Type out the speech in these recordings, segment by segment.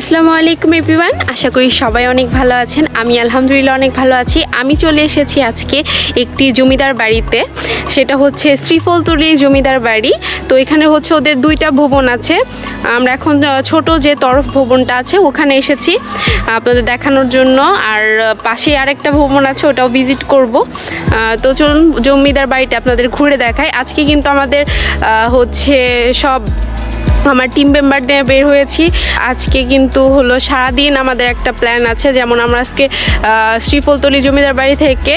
আসসালামু আলাইকুম এভরিওয়ান, আশা করি সবাই অনেক ভালো আছেন। আমি আলহামদুলিল্লাহ অনেক ভালো আছি। আমি চলে এসেছি আজকে একটি জমিদার বাড়িতে। সেটা হচ্ছে শ্রীফলতুলি জমিদার বাড়ি। তো এখানে হচ্ছে ওদের দুইটা ভবন আছে। আমরা এখন ছোট যে তরফ ভবনটা আছে, ওখানে এসেছি আপনাদের দেখানোর জন্য। আর পাশে আরেকটা ভবন আছে, ওটাও ভিজিট করব। তো চলুন, জমিদার বাড়িটা আপনাদের ঘুরে দেখায় আজকে কিন্তু আমাদের হচ্ছে সব আমার টিম মেম্বার নিয়ে বের হয়েছি। আজকে কিন্তু হলো সারাদিন আমাদের একটা প্ল্যান আছে, যেমন আমরা আজকে শ্রীফলতলি জমিদার বাড়ি থেকে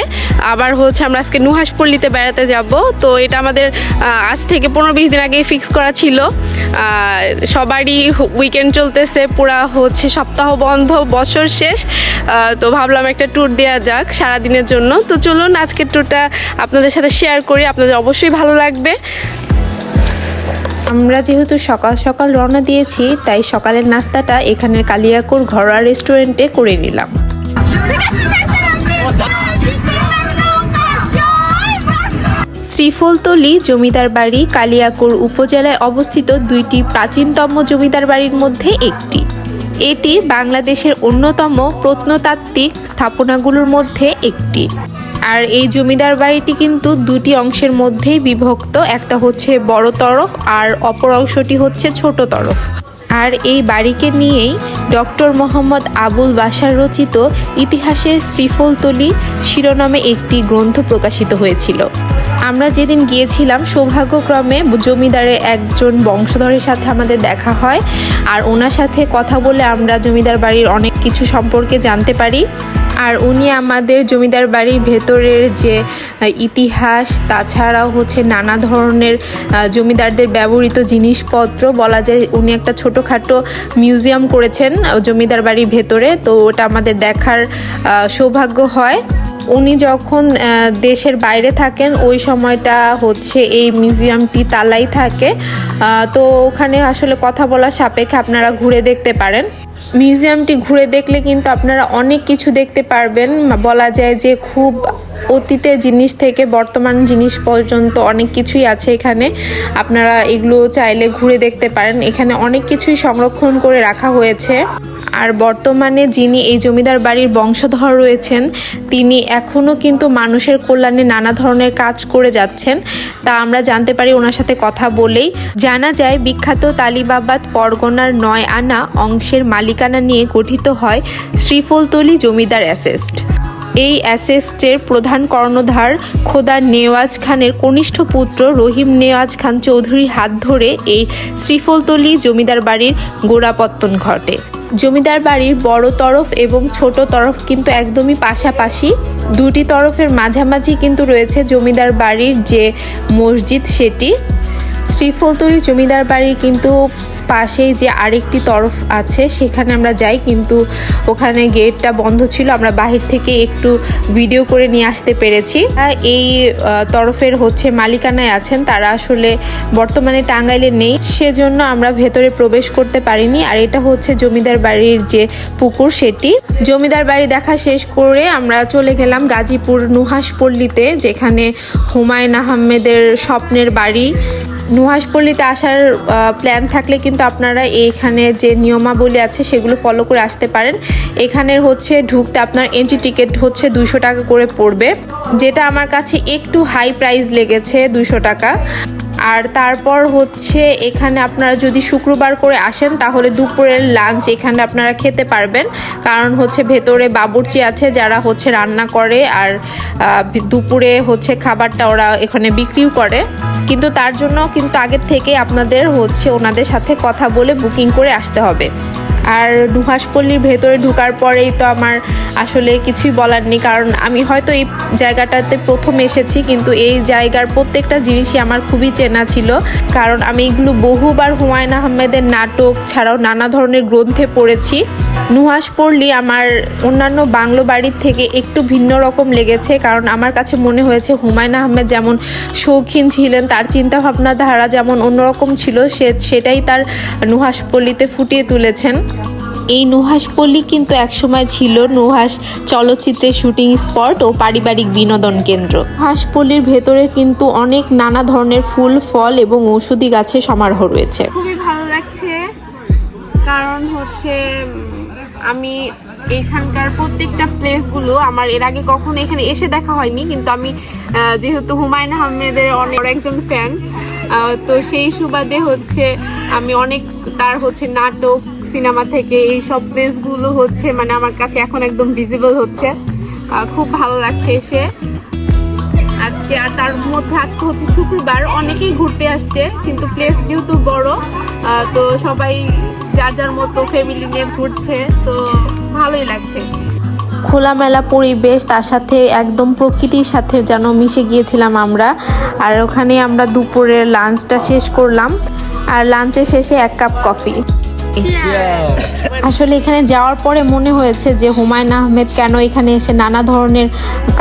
আবার হচ্ছে আমরা আজকে নুহাসপল্লিতে বেড়াতে যাব। তো এটা আমাদের আজ থেকে পনেরো বিশ দিন আগেই ফিক্স করা ছিল। সবারই উইকেন্ড চলতেছে, পুরা হচ্ছে সপ্তাহ বন্ধ, বছর শেষ। তো ভাবলাম একটা ট্যুর দেওয়া যাক সারাদিনের জন্য। তো চলুন আজকের ট্যুরটা আপনাদের সাথে শেয়ার করি, আপনাদের অবশ্যই ভালো লাগবে। আমরা যেহেতু সকাল সকাল রওনা দিয়েছি, তাই সকালের নাস্তাটা এখানের কালিয়াকুর ঘরোয়া রেস্টুরেন্টে করে নিলাম। শ্রীফলতলি জমিদার বাড়ি কালিয়াকুর উপজেলায় অবস্থিত দুইটি প্রাচীনতম জমিদার বাড়ির মধ্যে একটি। এটি বাংলাদেশের অন্যতম প্রত্নতাত্ত্বিক স্থাপনাগুলোর মধ্যে একটি। আর এই জমিদার বাড়িটি কিন্তু দুটি অংশের মধ্যেই বিভক্ত। একটা হচ্ছে বড় তরফ আর অপর অংশটি হচ্ছে ছোট তরফ। আর এই বাড়িকে নিয়েই ডক্টর মোহাম্মদ আবুল বাসার রচিত ইতিহাসে শ্রীফলতলি শিরোনামে একটি গ্রন্থ প্রকাশিত হয়েছিল। আমরা যেদিন গিয়েছিলাম, সৌভাগ্যক্রমে জমিদারের একজন বংশধরের সাথে আমাদের দেখা হয়। আর ওনার সাথে কথা বলে আমরা জমিদার বাড়ির অনেক কিছু সম্পর্কে জানতে পারি। আর উনি আমাদের জমিদার বাড়ির ভেতরের যে ইতিহাস, তাছাড়াও হচ্ছে নানা ধরনের জমিদারদের ব্যবহৃত জিনিসপত্র। বলা যায় উনি একটা ছোটোখাটো মিউজিয়াম করেছেন জমিদার বাড়ির ভেতরে। তো ওটা আমাদের দেখার সৌভাগ্য হয়। উনি যখন দেশের বাইরে থাকেন, ওই সময়টা হচ্ছে এই মিউজিয়ামটি তালাই থাকে। তো ওখানে আসলে কথা বলা সাপেক্ষে আপনারা ঘুরে দেখতে পারেন। মিউজিয়ামটি ঘুরে দেখলে কিন্তু আপনারা অনেক কিছু দেখতে পারবেন। বলা যায় যে খুব অতীতের জিনিস থেকে বর্তমান জিনিস পর্যন্ত অনেক কিছুই আছে এখানে। আপনারা এগুলো চাইলে ঘুরে দেখতে পারেন। এখানে অনেক কিছুই সংরক্ষণ করে রাখা হয়েছে। আর বর্তমানে যিনি এই জমিদার বাড়ির বংশধর রয়েছেন, তিনি এখনও কিন্তু মানুষের কল্যাণে নানা ধরনের কাজ করে যাচ্ছেন। তা আমরা জানতে পারি, ওনার সাথে কথা বলেই। জানা যায়, বিখ্যাত তালিবাবাদ পরগনার নয় আনা অংশের মালিকানা নিয়ে গঠিত হয় শ্রীফলতলি জমিদার অ্যাসেস্ট। এই অ্যাসেস্টের প্রধান কর্ণধার খোদা নেওয়াজ খানের কনিষ্ঠ পুত্র রহিম নেওয়াজ খান চৌধুরীর হাত ধরে এই শ্রীফলতলি জমিদার বাড়ির গোড়াপত্তন ঘটে। জমিদার বাড়ির বড় তরফ এবং ছোট তরফ কিন্তু একদমই পাশাপাশি। দুটি তরফের মাঝামাঝি কিন্তু রয়েছে জমিদার বাড়ির যে মসজিদ সেটি। শ্রীফলতলি জমিদার বাড়ির কিন্তু পাশেই যে আরেকটি তরফ আছে, সেখানে আমরা যাই। কিন্তু ওখানে গেটটা বন্ধ ছিল, আমরা বাহির থেকে একটু ভিডিও করে নিয়ে আসতে পেরেছি। এই তরফের হচ্ছে মালিকানায় আছেন, তারা আসলে বর্তমানে টাঙ্গাইলে নেই। সেজন্য আমরা ভেতরে প্রবেশ করতে পারিনি। আর এটা হচ্ছে জমিদার বাড়ির যে পুকুর, সেটি। জমিদার বাড়ি দেখা শেষ করে আমরা চলে গেলাম গাজীপুর নুহাসপল্লীতে যেখানে হুমায়ুন আহমেদের স্বপ্নের বাড়ি। নুহাসপল্লীতে আসার প্ল্যান থাকলে কিন্তু আপনারা এইখানে যে নিয়মাবলী আছে সেগুলো ফলো করে আসতে পারেন। এখানের হচ্ছে ঢুকতে আপনার এন্ট্রি টিকিট হচ্ছে দুশো টাকা করে পড়বে। যেটা আমার কাছে একটু হাই প্রাইস লেগেছে দুশো টাকা। আর তারপর হচ্ছে এখানে আপনারা যদি শুক্রবার করে আসেন, তাহলে দুপুরের লাঞ্চ এখানে আপনারা খেতে পারবেন। কারণ হচ্ছে ভেতরে বাবুর্চি আছে, যারা হচ্ছে রান্না করে আর দুপুরে হচ্ছে খাবারটা ওরা এখানে বিক্রিও করে। কিন্তু তার জন্য কিন্তু আগের থেকে আপনাদের হচ্ছে ওনাদের সাথে কথা বলে বুকিং করে আসতে হবে। আর নুহাসপল্লির ভেতরে ঢুকার পরেই তো আমার আসলে কিছুই বলার নেই, কারণ আমি হয়তো এই জায়গাটাতে প্রথম এসেছি, কিন্তু এই জায়গার প্রত্যেকটা জিনিসই আমার খুবই চেনা ছিল। কারণ আমি এগুলো বহুবার হুমায়ুন আহমেদের নাটক ছাড়াও নানা ধরনের গ্রন্থে পড়েছি। নুহাসপল্লি আমার অন্যান্য বাংলো বাড়ির থেকে একটু ভিন্ন রকম লেগেছে, কারণ আমার কাছে মনে হয়েছে হুমায়ুন আহমেদ যেমন শৌখিন ছিলেন, তার চিন্তাভাবনা ধারা যেমন অন্যরকম ছিল, সে সেটাই তার নুহাসপল্লিতে ফুটিয়ে তুলেছেন। এই নুহাসপল্লী কিন্তু একসময় ছিল নুহাস চলচ্চিত্রের শুটিং স্পট ও পারিবারিক বিনোদন কেন্দ্র। নুহাসপল্লীর ভেতরে কিন্তু অনেক নানা ধরনের ফুল, ফল এবং ঔষধি গাছের সমারোহ রয়েছে। খুবই ভালো লাগছে। কারণ হচ্ছে আমি এখানকার প্রত্যেকটা প্লেসগুলো আমার এর আগে কখনো এখানে এসে দেখা হয়নি, কিন্তু আমি যেহেতু হুমায়ুন আহমেদের অনেক একজন ফ্যান তো সেই সুবাদে হচ্ছে আমি অনেক তার হচ্ছে নাটক সিনেমা থেকে এই সব প্লেসগুলো হচ্ছে মানে আমার কাছে এখন একদম ভিজিবল হচ্ছে। খুব ভালো লাগছে এসে। আজকে আর তার মধ্যে আজকে হচ্ছে শুক্রবার, অনেকেই ঘুরতে আসছে, কিন্তু প্লেস যেহেতু বড় তো সবাই যার যার মতো ফ্যামিলি নিয়ে ঘুরছে, তো ভালোই লাগছে। খোলামেলা পরিবেশ, তার সাথে একদম প্রকৃতির সাথে যেন মিশে গিয়েছিলাম আমরা। আর ওখানে আমরা দুপুরের লাঞ্চটা শেষ করলাম। আর লাঞ্চের শেষে এক কাপ কফি আসলে এখানে যাওয়ার পরে মনে হয়েছে যে হুমায়ুন আহমেদ কেন এখানে এসে নানা ধরনের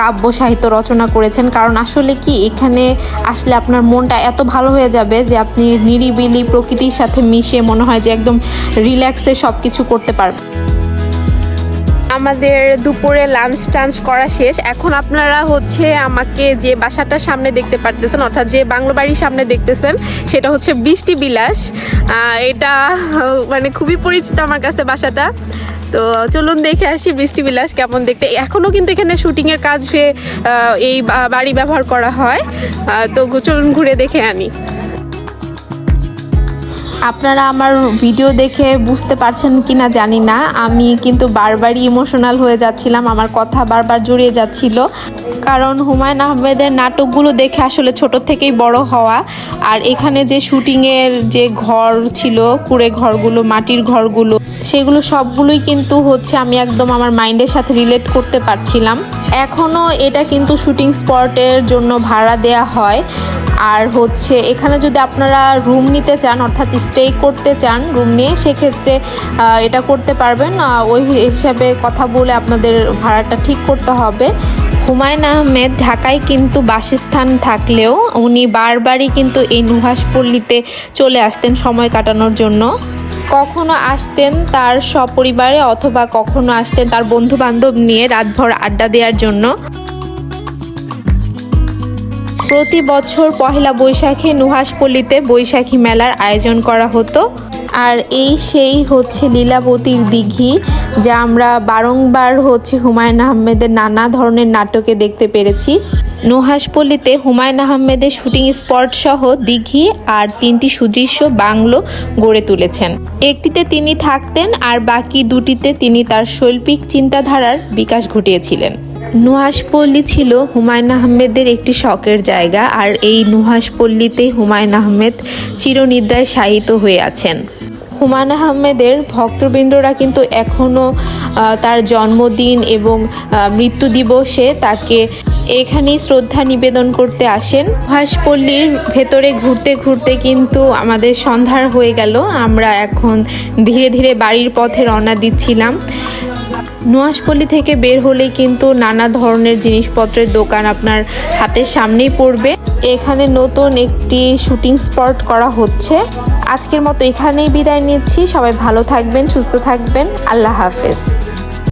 কাব্য সাহিত্য রচনা করেছেন। কারণ আসলে কি, এখানে আসলে আপনার মনটা এত ভালো হয়ে যাবে যে আপনি নিরিবিলি প্রকৃতির সাথে মিশে মনে হয় যে একদম রিল্যাক্সে সব কিছু করতে পারবেন। আমাদের দুপুরে লাঞ্চ টাঞ্চ করা শেষ। এখন আপনারা হচ্ছে আমাকে যে বাসাটার সামনে দেখতে পারতেছেন, অর্থাৎ যে বাংলো বাড়ির সামনে দেখতেছেন, সেটা হচ্ছে বৃষ্টি বিলাস। এটা মানে খুবই পরিচিত আমার কাছে বাসাটা। তো চলুন দেখে আসি বৃষ্টি বিলাস কেমন দেখতে। এখনও কিন্তু এখানে শুটিংয়ের কাজ হয়ে এই বাড়ি ব্যবহার করা হয়। তো চলুন ঘুরে দেখে আনি। আপনারা আমার ভিডিও দেখে বুঝতে পারছেন কি না জানি না। আমি কিন্তু বারবারই ইমোশনাল হয়ে যাচ্ছিলাম, আমার কথা বারবার জড়িয়ে যাচ্ছিল। কারণ হুমায়ুন আহমেদের নাটকগুলো দেখে আসলে ছোট থেকেই বড় হওয়া। আর এখানে যে শুটিংয়ের যে ঘর ছিল, কুড়ে ঘরগুলো, মাটির ঘরগুলো, সেগুলো সবগুলোই কিন্তু হচ্ছে আমি একদম আমার মাইন্ডের সাথে রিলেট করতে পারছিলাম। এখনও এটা কিন্তু শুটিং স্পটের জন্য ভাড়া দেয়া হয়। আর হচ্ছে এখানে যদি আপনারা রুম নিতে চান, অর্থাৎ স্টে করতে চান রুম নিয়ে, সেক্ষেত্রে এটা করতে পারবেন। ওই হিসাবে কথা বলে আপনাদের ভাড়াটা ঠিক করতে হবে। হুমায়ুন আহমেদ ঢাকায় কিন্তু বাসস্থান থাকলেও উনি বারবারই কিন্তু এই নুহাসপল্লীতে চলে আসতেন সময় কাটানোর জন্য। কখনো আসতেন তার সপরিবারে অথবা কখনো আসতেন তার বন্ধু বান্ধব নিয়ে রাতভর আড্ডা দেওয়ার জন্য। প্রতি বছর পহেলা বৈশাখে নুহাসপল্লীতে বৈশাখী মেলার আয়োজন করা হতো। আর এই সেই হচ্ছে লীলাবতীর দিঘি, যা আমরা বারংবার হচ্ছে হুমায়ুন আহমেদের নানা ধরনের নাটকে দেখতে পেরেছি। নুহাসপল্লীতে হুমায়ুন আহমেদের শুটিং স্পট সহ দিঘি আর তিনটি সুদৃশ্য বাংলো গড়ে তুলেছেন। একটিতে তিনি থাকতেন আর বাকি দুটিতে তিনি তার শৈল্পিক চিন্তাধারার বিকাশ ঘটিয়েছিলেন। নুহাসপল্লী ছিল হুমায়ুন আহমেদের একটি শখের জায়গা, আর এই নুহাসপল্লীতে হুমায়ুন আহমেদ চিরনিদ্রায় শায়িত হয়ে আছেন। হুমায়ুন আহমেদের ভক্তবৃন্দরা কিন্তু এখনও তার জন্মদিন এবং মৃত্যু দিবসে তাকে এখানেই শ্রদ্ধা নিবেদন করতে আসেন। হাসপল্লীর ভেতরে ঘুরতে ঘুরতে কিন্তু আমাদের সন্ধ্যার হয়ে গেল। আমরা এখন ধীরে ধীরে বাড়ির পথে রওনা দিচ্ছিলাম। নোয়াশপল্লী থেকে বের হলে কিন্তু নানা ধরনের জিনিসপত্রের দোকান আপনার হাতের সামনেই পড়বে। এখানে নতুন একটি শুটিং স্পট করা হচ্ছে। আজকের মতো এখানেই বিদায় নিচ্ছি। সবাই ভালো থাকবেন, সুস্থ থাকবেন। আল্লাহ হাফেজ।